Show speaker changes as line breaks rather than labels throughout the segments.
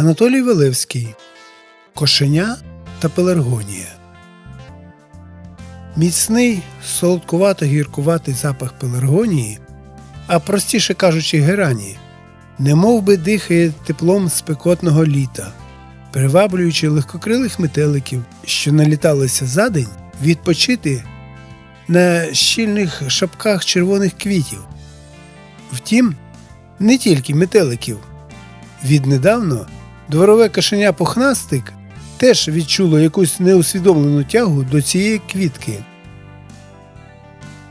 Анатолій Велевський Кошеня та Пеларгонія. Міцний, солодкувато-гіркуватий запах пеларгонії, а простіше кажучи, герані, немов би дихає теплом спекотного літа, приваблюючи легкокрилих метеликів, що наліталися за день відпочити на щільних шапках червоних квітів. Втім, не тільки метеликів. Віднедавно дворове кошеня пухнастик теж відчуло якусь неусвідомлену тягу до цієї квітки.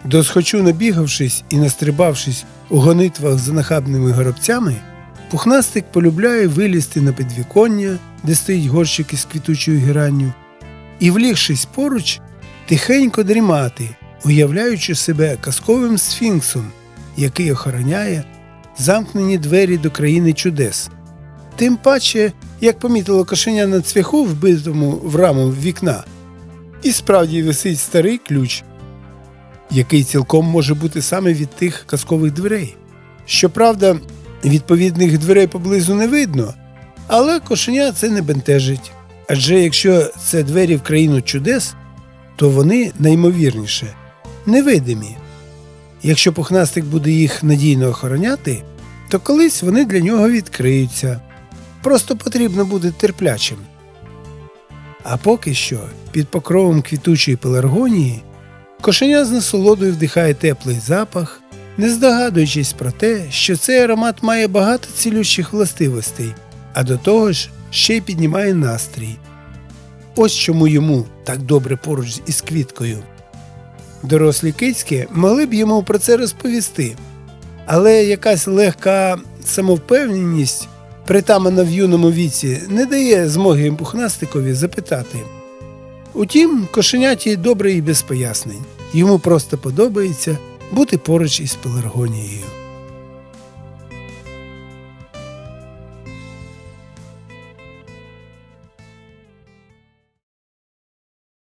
Досхочу набігавшись і настрибавшись у гонитвах за нахабними горобцями, пухнастик полюбляє вилізти на підвіконня, де стоїть горщик із квітучою геранню, і, влігшись поруч, тихенько дрімати, уявляючи себе казковим сфінксом, який охороняє замкнені двері до країни чудес. Тим паче, як помітило кошеня на цвяху, вбитому в раму вікна, і справді висить старий ключ, який цілком може бути саме від тих казкових дверей. Щоправда, відповідних дверей поблизу не видно, але кошеня це не бентежить. Адже якщо це двері в країну чудес, то вони наймовірніше невидимі. Якщо пухнастик буде їх надійно охороняти, то колись вони для нього відкриються. Просто потрібно бути терплячим. А поки що, під покровом квітучої пеларгонії, кошеня з насолодою вдихає теплий запах, не здогадуючись про те, що цей аромат має багато цілющих властивостей, а до того ж ще й піднімає настрій. Ось чому йому так добре поруч із квіткою. Дорослі кицьки могли б йому про це розповісти, але якась легка самовпевненість, притамана в юному віці, не дає змоги пухнастикові запитати. Утім, кошеняті добре і без пояснень. Йому просто подобається бути поруч із пеларгонією.